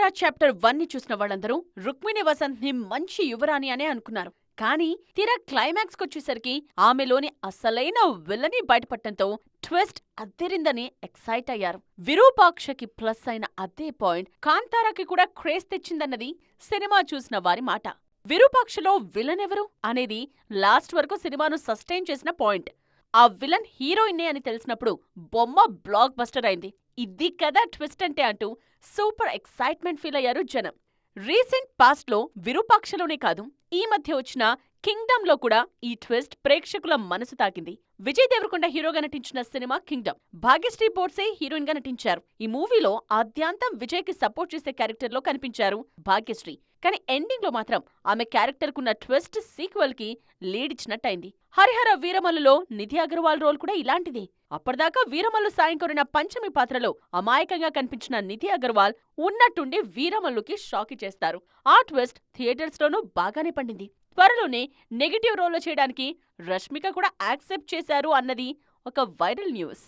సితారా chapter వన్ని చూసిన వాళ్ళందరూ రుక్మిణి వసంత్ని మంచి యువరాణి అనే అనుకున్నారు. కానీ తీరా క్లైమాక్స్కొచ్చేసరికి ఆమెలోని అసలైన విల్లని బయటపడటంతో ట్విస్ట్ అద్దెరిందని ఎక్సైట్ అయ్యారు. విరూపాక్షకి ప్లస్ అయిన అదే పాయింట్ కాంతారాకి కూడా క్రేజ్ తెచ్చిందన్నది సినిమా చూసిన వారి మాట. విరూపాక్షలో విలన్ ఎవరు అనేది లాస్ట్ వరకు సినిమాను సస్టైన్ చేసిన పాయింట్. ఆ విలన్ హీరోయిన్నే అని తెలిసినప్పుడు బొమ్మ బ్లాక్ బస్టర్ అయింది. ఇది కదా ట్విస్ట్ అంటే అంటూ సూపర్ ఎక్సైట్మెంట్ ఫీల్ అయ్యారు జనం. రీసెంట్ పాస్ట్లో విరూపాక్షలోనే కాదు ఈ మధ్య వచ్చిన కింగ్డమ్లో కూడా ఈ ట్విస్ట్ ప్రేక్షకుల మనసు తాకింది. విజయ్ దేవరకొండ హీరోగా నటించిన సినిమా కింగ్డమ్. భాగ్యశ్రీ బోర్సే హీరోయిన్గా నటించారు. ఈ మూవీలో ఆద్యాంతం విజయ్కి సపోర్ట్ చేసే క్యారెక్టర్లో కనిపించారు భాగ్యశ్రీ. కానీ ఎండింగ్లో మాత్రం ఆమె క్యారెక్టర్ కున్న ట్విస్ట్ సీక్వెల్కి లీడ్ ఇచ్చినట్టయింది. హరిహర వీరమల్లులో నిధి అగర్వాల్ రోల్ కూడా ఇలాంటిదే. అప్పటిదాకా వీరమల్లు సాయం కోరిన పంచమి పాత్రలో అమాయకంగా కనిపించిన నిధి అగర్వాల్ ఉన్నట్టుండి వీరమల్లుకి షాక్ ఇచ్చేస్తారు. ఆ ట్విస్ట్ థియేటర్స్ లోనూ బాగానే పండింది. త్వరలోనే నెగిటివ్ రోల్లో చేయడానికి రష్మిక కూడా యాక్సెప్ట్ చేశారు అన్నది ఒక వైరల్ న్యూస్.